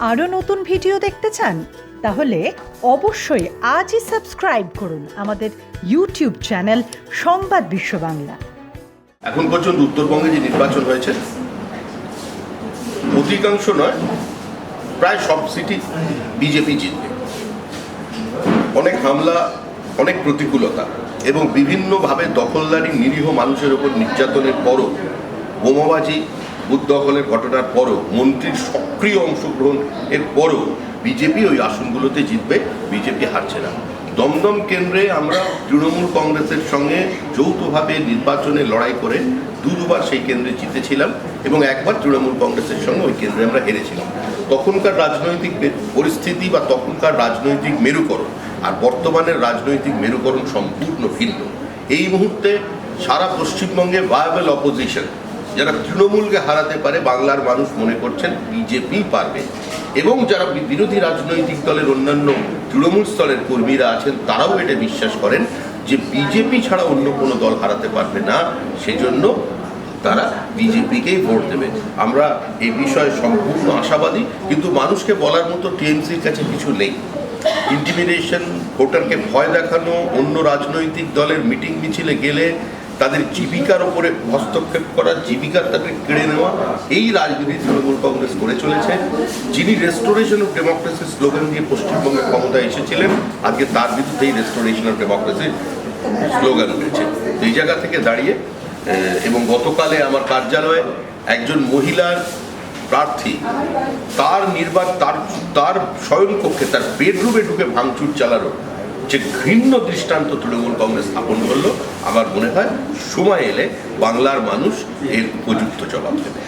আরও নতুন ভিডিও দেখতে চান? তাহলে অবশ্যই আজই সাবস্ক্রাইব করুন আমাদের ইউটিউব চ্যানেল সংবাদ বিশ্ব বাংলা। এখন পর্যন্ত উত্তরবঙ্গে যে নির্বাচন হয়েছে, অধিকাংশ নয়, প্রায় সব সিটি বিজেপি জিতবে। অনেক হামলা, অনেক প্রতিকূলতা এবং বিভিন্নভাবে দখলদারি নিরীহ মানুষের ওপর নির্যাতনের পরও বোমাবাজি বুথ দখলের ঘটনার পরও মন্ত্রীর সক্রিয় অংশগ্রহণ এর পরও বিজেপি ওই আসনগুলোতে জিতবে, বিজেপি হারছে না। দমদম কেন্দ্রে আমরা তৃণমূল কংগ্রেসের সঙ্গে যৌথভাবে নির্বাচনে লড়াই করে দু দুবার সেই কেন্দ্রে জিতেছিলাম এবং একবার তৃণমূল কংগ্রেসের সঙ্গে ওই কেন্দ্রে আমরা হেরেছিলাম। তখনকার রাজনৈতিক পরিস্থিতি বা তখনকার রাজনৈতিক মেরুকরণ আর বর্তমানের রাজনৈতিক মেরুকরণ সম্পূর্ণ ভিন্ন। এই মুহূর্তে সারা পশ্চিমবঙ্গে ভায়াবল অপোজিশন যারা তৃণমূলকে হারাতে পারে, বাংলার মানুষ মনে করছেন বিজেপি পারবে। এবং যারা বিরোধী রাজনৈতিক দলের অন্যান্য তৃণমূল স্তরের কর্মীরা আছেন, তারাও এটা বিশ্বাস করেন যে বিজেপি ছাড়া অন্য কোনো দল হারাতে পারবে না। সেজন্য তারা বিজেপিকেই ভোট দেবে। আমরা এ বিষয়ে সম্পূর্ণ আশাবাদী, কিন্তু মানুষকে বলার মতো টিএমসির কাছে কিছু নেই। ইন্টিমিডেশন ভোটারকে ভয় দেখানো, অন্য রাজনৈতিক দলের মিটিং মিছিলে গেলে তাদের জীবিকার ওপরে হস্তক্ষেপ করা, জীবিকার তাকে কেড়ে নেওয়া, এই রাজনীতি তৃণমূল কংগ্রেস করে চলেছে। যিনি রেস্টোরেশন অফ ডেমোক্রেসি স্লোগান দিয়ে পশ্চিমবঙ্গে ক্ষমতায় এসেছিলেন, আজকে তার বিরুদ্ধেই রেস্টোরেশন অফ ডেমোক্রেসি স্লোগান উঠেছে এই জায়গা থেকে দাঁড়িয়ে এবং গতকালে আমার কার্যালয়ে একজন মহিলার প্রার্থী, তার নির্বাচ তার তার শয়নকক্ষে, তার বেডরুমে ঢুকে ভাঙচুর চালানো যে ঘৃণ্য দৃষ্টান্ত তৃণমূল কংগ্রেস স্থাপন করল, আমার মনে হয় সময় এলে বাংলার মানুষ এর উপযুক্ত জবাব দেবে।